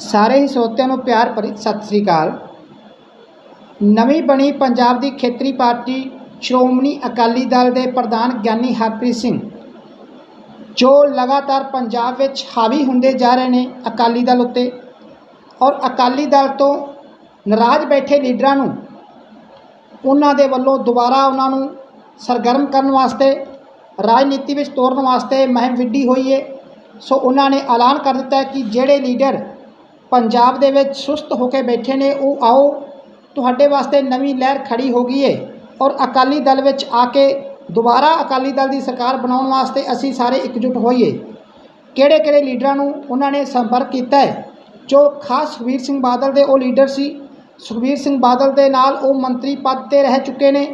ਸਾਰੇ ਹੀ ਸਰੋਤਿਆਂ ਨੂੰ ਪਿਆਰ ਭਰੀ ਸਤਿ ਸ੍ਰੀ ਅਕਾਲ। ਨਵੀਂ ਬਣੀ ਪੰਜਾਬ ਦੀ ਖੇਤਰੀ ਪਾਰਟੀ ਸ਼੍ਰੋਮਣੀ ਅਕਾਲੀ ਦਲ ਦੇ ਪ੍ਰਧਾਨ ਗਿਆਨੀ ਹਰਪ੍ਰੀਤ ਸਿੰਘ, ਜੋ ਲਗਾਤਾਰ ਪੰਜਾਬ ਵਿੱਚ ਹਾਵੀ ਹੁੰਦੇ ਜਾ ਰਹੇ ਨੇ ਅਕਾਲੀ ਦਲ ਉੱਤੇ ਔਰ ਅਕਾਲੀ ਦਲ ਤੋਂ ਨਾਰਾਜ਼ ਬੈਠੇ ਲੀਡਰਾਂ ਨੂੰ ਉਹਨਾਂ ਦੇ ਵੱਲੋਂ ਦੁਬਾਰਾ ਉਹਨਾਂ ਨੂੰ ਸਰਗਰਮ ਕਰਨ ਵਾਸਤੇ, ਰਾਜਨੀਤੀ ਵਿੱਚ ਤੋਰਨ ਵਾਸਤੇ ਮੁਹਿੰਮ ਵਿੱਢੀ ਹੋਈ ਹੈ ਸੋ ਉਹਨਾਂ ਨੇ ਐਲਾਨ ਕਰ ਦਿੱਤਾ ਕਿ ਜਿਹੜੇ ਲੀਡਰ ਪੰਜਾਬ ਦੇ ਵਿੱਚ ਸੁਸਤ ਹੋ ਕੇ ਬੈਠੇ ਨੇ, ਉਹ ਆਓ, ਤੁਹਾਡੇ ਵਾਸਤੇ ਨਵੀਂ ਲਹਿਰ ਖੜੀ ਹੋ ਗਈ ਹੈ ਔਰ ਅਕਾਲੀ ਦਲ ਵਿੱਚ ਆ ਕੇ ਦੁਬਾਰਾ ਅਕਾਲੀ ਦਲ ਦੀ ਸਰਕਾਰ ਬਣਾਉਣ ਵਾਸਤੇ ਅਸੀਂ ਸਾਰੇ ਇਕਜੁੱਟ ਹੋਈਏ। ਕਿਹੜੇ ਕਿਹੜੇ ਲੀਡਰਾਂ ਨੂੰ ਉਹਨਾਂ ਨੇ ਸੰਪਰਕ ਕੀਤਾ ਹੈ ਜੋ ਖਾਸ ਸੁਖਬੀਰ ਸਿੰਘ ਬਾਦਲ ਦੇ ਉਹ ਲੀਡਰ ਸੀ। ਸੁਖਬੀਰ ਸਿੰਘ ਬਾਦਲ ਦੇ ਨਾਲ ਉਹ ਮੰਤਰੀ ਪਦ ਤੇ ਰਹਿ ਚੁੱਕੇ ਨੇ।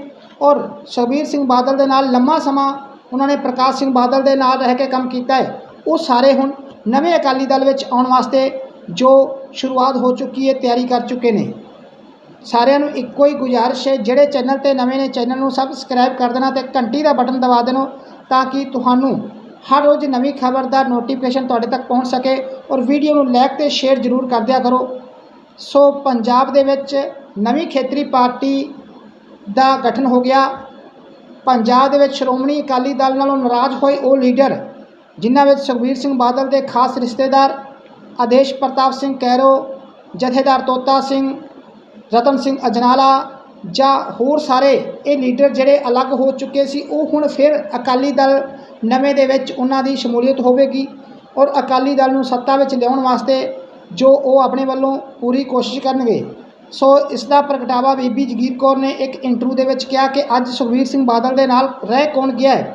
ਔਰ ਸੁਖਬੀਰ ਸਿੰਘ ਬਾਦਲ ਦੇ ਨਾਲ ਲੰਮਾ ਸਮਾਂ ਉਹਨਾਂ ਨੇ ਪ੍ਰਕਾਸ਼ ਸਿੰਘ ਬਾਦਲ ਦੇ ਨਾਲ ਰਹਿ ਕੇ ਕੰਮ ਕੀਤਾ ਹੈ ਉਹ ਸਾਰੇ ਹੁਣ ਨਵੇਂ ਅਕਾਲੀ ਦਲ ਵਿੱਚ ਆਉਣ ਵਾਸਤੇ ਜੋ ਸ਼ੁਰੂਆਤ ਹੋ ਚੁੱਕੀ ਹੈ, ਤਿਆਰੀ ਕਰ ਚੁੱਕੇ ਨੇ। ਸਾਰਿਆਂ ਨੂੰ ਇੱਕੋ ਹੀ ਗੁਜ਼ਾਰਿਸ਼ ਹੈ, ਜਿਹੜੇ ਚੈਨਲ ਤੇ ਨਵੇਂ ਨੇ, ਚੈਨਲ ਨੂੰ ਸਬਸਕ੍ਰਾਈਬ ਕਰ ਦੇਣਾ ਤੇ ਘੰਟੀ ਦਾ ਬਟਨ ਦਬਾ ਦੇਣਾ ਤਾਂ ਕਿ ਤੁਹਾਨੂੰ ਹਰ ਰੋਜ਼ ਨਵੀਂ ਖਬਰ ਦਾ ਨੋਟੀਫਿਕੇਸ਼ਨ ਤੁਹਾਡੇ ਤੱਕ ਪਹੁੰਚ ਸਕੇ ਔਰ ਵੀਡੀਓ ਨੂੰ ਲਾਈਕ ਤੇ ਸ਼ੇਅਰ ਜ਼ਰੂਰ ਕਰ ਦਿਆ ਕਰੋ। ਸੋ ਪੰਜਾਬ ਦੇ ਵਿੱਚ ਨਵੀਂ ਖੇਤਰੀ ਪਾਰਟੀ ਦਾ ਗਠਨ ਹੋ ਗਿਆ। ਪੰਜਾਬ ਦੇ ਵਿੱਚ ਸ਼੍ਰੋਮਣੀ ਅਕਾਲੀ ਦਲ ਨਾਲੋਂ ਨਾਰਾਜ਼ ਹੋਏ ਉਹ ਲੀਡਰ, ਜਿਨ੍ਹਾਂ ਵਿੱਚ ਸੁਖਬੀਰ ਸਿੰਘ ਬਾਦਲ ਦੇ ਖਾਸ ਰਿਸ਼ਤੇਦਾਰ ਆਦੇਸ਼ ਪ੍ਰਤਾਪ ਸਿੰਘ ਕੈਰੋ ਜਥੇਦਾਰ ਤੋਤਾ ਸਿੰਘ ਰਤਨ ਸਿੰਘ ਅਜਨਾਲਾ ਜਾਂ ਹੋਰ ਸਾਰੇ ਇਹ ਲੀਡਰ ਜਿਹੜੇ ਅਲੱਗ ਹੋ ਚੁੱਕੇ ਸੀ ਉਹ ਹੁਣ ਫਿਰ ਅਕਾਲੀ ਦਲ ਨਵੇਂ ਦੇ ਵਿੱਚ ਉਹਨਾਂ ਦੀ ਸ਼ਮੂਲੀਅਤ ਹੋਵੇਗੀ ਔਰ ਅਕਾਲੀ ਦਲ ਨੂੰ ਸੱਤਾ ਵਿੱਚ ਲਿਆਉਣ ਵਾਸਤੇ ਜੋ ਉਹ ਆਪਣੇ ਵੱਲੋਂ ਪੂਰੀ ਕੋਸ਼ਿਸ਼ ਕਰਨਗੇ ਸੋ ਇਸ ਦਾ ਪ੍ਰਗਟਾਵਾ ਬੀਬੀ ਜਗੀਰ ਕੌਰ ਨੇ ਇੱਕ ਇੰਟਰਵਿਊ ਦੇ ਵਿੱਚ ਕਿਹਾ ਕਿ ਅੱਜ ਸੁਖਬੀਰ ਸਿੰਘ ਬਾਦਲ ਦੇ ਨਾਲ ਰਹਿ ਕੌਣ ਗਿਆ ਹੈ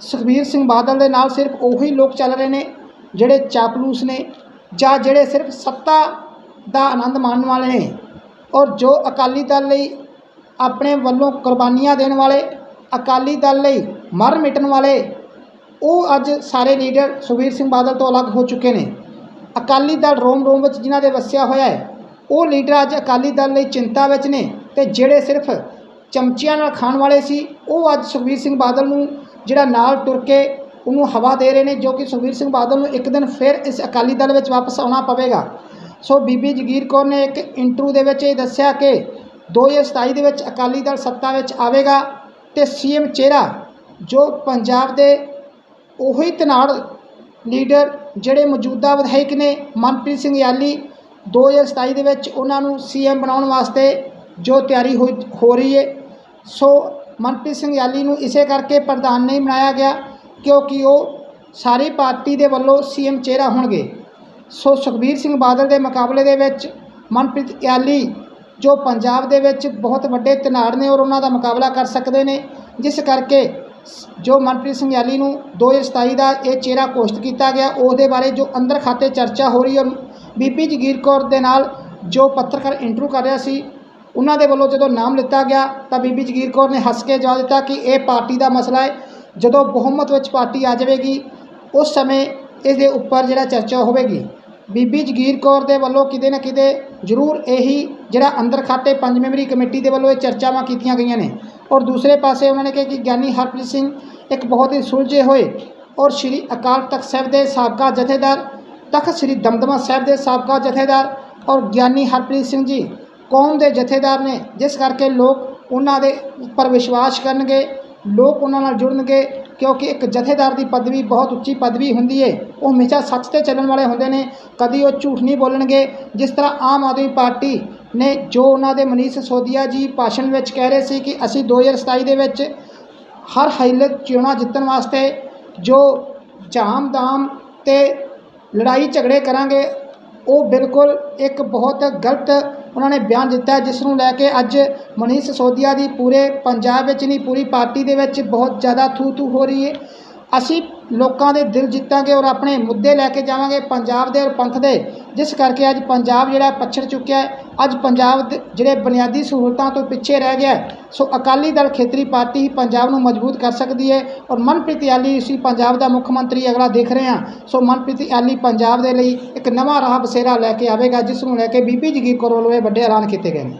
ਸੁਖਬੀਰ ਸਿੰਘ ਬਾਦਲ ਦੇ ਨਾਲ ਸਿਰਫ ਉਹੀ ਲੋਕ ਚੱਲ ਰਹੇ ਨੇ ਜਿਹੜੇ ਚਾਪਲੂਸ ਨੇ ਜਾਂ ਜਿਹੜੇ ਸਿਰਫ ਸੱਤਾ ਦਾ ਆਨੰਦ ਮਾਣਨ ਵਾਲੇ ਨੇ ਔਰ ਜੋ ਅਕਾਲੀ ਦਲ ਲਈ ਆਪਣੇ ਵੱਲੋਂ ਕੁਰਬਾਨੀਆਂ ਦੇਣ ਵਾਲੇ, ਅਕਾਲੀ ਦਲ ਲਈ ਮਰ ਮਿਟਣ ਵਾਲੇ, ਉਹ ਅੱਜ ਸਾਰੇ ਲੀਡਰ ਸੁਖਬੀਰ ਸਿੰਘ ਬਾਦਲ ਤੋਂ ਅਲੱਗ ਹੋ ਚੁੱਕੇ ਨੇ। ਅਕਾਲੀ ਦਲ ਰੋਮ ਰੋਮ ਵਿੱਚ ਜਿਨ੍ਹਾਂ ਦੇ ਵਸਿਆ ਹੋਇਆ ਹੈ, ਉਹ ਲੀਡਰ ਅੱਜ ਅਕਾਲੀ ਦਲ ਲਈ ਚਿੰਤਾ ਵਿੱਚ ਨੇ ਤੇ ਜਿਹੜੇ ਸਿਰਫ ਚਮਚਿਆਂ ਨਾਲ ਖਾਣ ਵਾਲੇ ਸੀ, ਉਹ ਅੱਜ ਸੁਖਬੀਰ ਸਿੰਘ ਬਾਦਲ ਨੂੰ ਜਿਹੜਾ ਨਾਲ ਤੁਰ ਕੇ ਉਹਨੂੰ ਹਵਾ ਦੇ ਰਹੇ ਨੇ ਜੋ ਕਿ ਸੁਖਬੀਰ ਸਿੰਘ ਬਾਦਲ ਨੂੰ ਇੱਕ ਦਿਨ ਫਿਰ ਇਸ ਅਕਾਲੀ ਦਲ ਵਿੱਚ ਵਾਪਸ ਆਉਣਾ ਪਵੇਗਾ। ਸੋ ਬੀਬੀ ਜਗੀਰ ਕੌਰ ਨੇ ਇੱਕ ਇੰਟਰਵਿਊ ਦੇ ਵਿੱਚ ਇਹ ਦੱਸਿਆ ਕਿ 2027 ਦੇ ਵਿੱਚ ਅਕਾਲੀ ਦਲ ਸੱਤਾ ਵਿੱਚ ਆਵੇਗਾ ਤੇ ਸੀਐਮ ਚਿਹਰਾ ਜੋ ਪੰਜਾਬ ਦੇ ਉਹੀ ਤਨਾੜ ਲੀਡਰ ਜਿਹੜੇ ਮੌਜੂਦਾ ਵਿਧਾਇਕ ਨੇ ਮਨਪ੍ਰੀਤ ਸਿੰਘ ਯਾਲੀ 2027 ਦੇ ਵਿੱਚ ਉਹਨਾਂ ਨੂੰ ਸੀਐਮ ਬਣਾਉਣ ਵਾਸਤੇ ਜੋ ਤਿਆਰੀ ਹੋ ਹੋ ਰਹੀ ਹੈ। ਸੋ ਮਨਪ੍ਰੀਤ ਸਿੰਘ ਯਾਲੀ ਨੂੰ ਇਸੇ ਕਰਕੇ ਪ੍ਰਧਾਨ ਨਹੀਂ ਬਣਾਇਆ ਗਿਆ ਕਿਉਂਕਿ ਉਹ ਸਾਰੀ ਪਾਰਟੀ ਦੇ ਵੱਲੋਂ ਸੀਐਮ ਚਿਹਰਾ ਹੋਣਗੇ। ਸੋ ਸੁਖਬੀਰ ਸਿੰਘ ਬਾਦਲ ਦੇ ਮੁਕਾਬਲੇ ਦੇ ਵਿੱਚ ਮਨਪ੍ਰੀਤ ਯਾਲੀ ਜੋ ਪੰਜਾਬ ਦੇ ਵਿੱਚ ਬਹੁਤ ਵੱਡੇ ਤਨਾੜ ਨੇ ਔਰ ਉਹਨਾਂ ਦਾ ਮੁਕਾਬਲਾ ਕਰ ਸਕਦੇ ਨੇ, ਜਿਸ ਕਰਕੇ ਜੋ ਮਨਪ੍ਰੀਤ ਸਿੰਘ ਯਾਲੀ ਨੂੰ 2027 ਦਾ ਇਹ ਚਿਹਰਾ ਘੋਸ਼ਿਤ ਕੀਤਾ ਗਿਆ ਉਸ ਦੇ ਬਾਰੇ ਜੋ ਅੰਦਰ ਖਾਤੇ ਚਰਚਾ ਹੋ ਰਹੀ ਹੈ ਔਰ ਬੀਬੀ ਜਗੀਰ ਕੌਰ ਦੇ ਨਾਲ ਜੋ ਪੱਤਰਕਾਰ ਇੰਟਰਵਿਊ ਕਰ ਰਿਹਾ ਸੀ, ਉਹਨਾਂ ਦੇ ਵੱਲੋਂ ਜਦੋਂ ਨਾਮ ਲਿੱਤਾ ਗਿਆ ਤਾਂ ਬੀਬੀ ਜਗੀਰ ਕੌਰ ਨੇ ਹੱਸ ਕੇ ਜਵਾਬ ਦਿੱਤਾ ਕਿ ਇਹ ਪਾਰਟੀ ਦਾ ਮਸਲਾ ਹੈ ਜਦੋਂ ਬਹੁਮਤ ਵਿੱਚ ਪਾਰਟੀ ਆ ਜਾਵੇਗੀ, ਉਸ ਸਮੇਂ ਇਸ ਦੇ ਉੱਪਰ ਜਿਹੜਾ ਚਰਚਾ ਹੋਵੇਗੀ। ਬੀਬੀ ਜਗੀਰ ਕੌਰ ਦੇ ਵੱਲੋਂ ਕਿਤੇ ਨਾ ਕਿਤੇ ਜ਼ਰੂਰ ਇਹੀ ਜਿਹੜਾ ਅੰਦਰ ਖਾਤੇ ਪੰਜ ਮੈਂਬਰੀ ਕਮੇਟੀ ਦੇ ਵੱਲੋਂ ਇਹ ਚਰਚਾਵਾਂ ਕੀਤੀਆਂ ਗਈਆਂ ਨੇ। ਔਰ ਦੂਸਰੇ ਪਾਸੇ ਉਹਨਾਂ ਨੇ ਕਿਹਾ ਕਿ ਗਿਆਨੀ ਹਰਪ੍ਰੀਤ ਸਿੰਘ ਇੱਕ ਬਹੁਤ ਹੀ ਸੁਲਝੇ ਹੋਏ ਔਰ ਸ਼੍ਰੀ ਅਕਾਲ ਤਖਤ ਸਾਹਿਬ ਦੇ ਸਾਬਕਾ ਜਥੇਦਾਰ, ਤਖਤ ਸ੍ਰੀ ਦਮਦਮਾ ਸਾਹਿਬ ਦੇ ਸਾਬਕਾ ਜਥੇਦਾਰ ਔਰ ਗਿਆਨੀ ਹਰਪ੍ਰੀਤ ਸਿੰਘ ਜੀ ਕੌਮ ਦੇ ਜਥੇਦਾਰ ਨੇ, ਜਿਸ ਕਰਕੇ ਲੋਕ ਉਹਨਾਂ ਦੇ ਉੱਪਰ ਵਿਸ਼ਵਾਸ ਕਰਨਗੇ ਲੋਕ ਉਹਨਾਂ ਨਾਲ ਜੁੜਨਗੇ, ਕਿਉਂਕਿ ਇੱਕ ਜਥੇਦਾਰ ਦੀ ਪਦਵੀ ਬਹੁਤ ਉੱਚੀ ਪਦਵੀ ਹੁੰਦੀ ਹੈ ਉਹ ਹਮੇਸ਼ਾ ਸੱਚ ਤੇ ਚੱਲਣ ਵਾਲੇ ਹੁੰਦੇ ਨੇ, ਕਦੀ ਉਹ ਝੂਠ ਨਹੀਂ ਬੋਲਣਗੇ। ਜਿਸ ਤਰ੍ਹਾਂ ਆਮ ਆਦਮੀ ਪਾਰਟੀ ਨੇ ਜੋ ਉਹਨਾਂ ਦੇ ਮਨੀਸ਼ ਸਿਸੋਦੀਆ ਜੀ ਭਾਸ਼ਣ ਵਿੱਚ ਕਹਿ ਰਹੇ ਸੀ ਕਿ ਅਸੀਂ 2027 ਦੇ ਵਿੱਚ ਹਰ ਹਾਲਤ ਚੋਣਾਂ ਜਿੱਤਣ ਵਾਸਤੇ ਜੋ ਜਾਮ ਦਾਮ ਤੇ ਲੜਾਈ ਝਗੜੇ ਕਰਾਂਗੇ, ਉਹ ਬਿਲਕੁਲ ਇੱਕ ਬਹੁਤ ਗਲਤ ਉਹਨਾਂ ਨੇ ਬਿਆਨ ਦਿੱਤਾ ਜਿਸ ਨੂੰ ਲੈ ਕੇ ਅੱਜ ਮਨੀਸ਼ ਸਿਸੋਦੀਆ ਦੀ ਪੂਰੇ ਪੰਜਾਬ ਵਿੱਚ ਨਹੀਂ, ਪੂਰੀ ਪਾਰਟੀ ਦੇ ਵਿੱਚ ਬਹੁਤ ਜ਼ਿਆਦਾ ਥੂ ਥੂ ਹੋ ਰਹੀ ਹੈ। ਅਸੀਂ ਲੋਕਾਂ ਦੇ ਦਿਲ ਜਿੱਤਾਂਗੇ ਔਰ ਆਪਣੇ ਮੁੱਦੇ ਲੈ ਕੇ ਜਾਵਾਂਗੇ ਪੰਜਾਬ ਦੇ ਔਰ ਪੰਥ ਦੇ। ਜਿਸ ਕਰਕੇ ਅੱਜ ਪੰਜਾਬ ਜਿਹੜਾ ਪਛੜ ਚੁੱਕਿਆ ਹੈ। ਅੱਜ ਪੰਜਾਬ ਦੇ ਜਿਹੜੇ ਬੁਨਿਆਦੀ ਸਹੂਲਤਾਂ ਤੋਂ ਪਿੱਛੇ ਰਹਿ ਗਿਆ ਸੋ ਅਕਾਲੀ ਦਲ ਖੇਤਰੀ ਪਾਰਟੀ ਹੀ ਪੰਜਾਬ ਨੂੰ ਮਜ਼ਬੂਤ ਕਰ ਸਕਦੀ ਹੈ ਔਰ ਮਨਪ੍ਰੀਤ ਯਾਲੀ ਇਸੀ ਪੰਜਾਬ ਦਾ ਮੁੱਖ ਮੰਤਰੀ ਅਗਲਾ ਦੇਖ ਰਹੇ ਹਾਂ। ਸੋ ਮਨਪ੍ਰੀਤ ਯਾਲੀ ਪੰਜਾਬ ਦੇ ਲਈ ਇੱਕ ਨਵਾਂ ਰਾਹ ਬਸੇਰਾ ਲੈ ਕੇ ਆਵੇਗਾ, ਜਿਸ ਨੂੰ ਲੈ ਕੇ ਬੀਬੀ ਜਗੀਰ ਕੌਰ ਵੱਲੋਂ ਇਹ ਵੱਡੇ ਐਲਾਨ ਕੀਤੇ ਗਏ ਨੇ।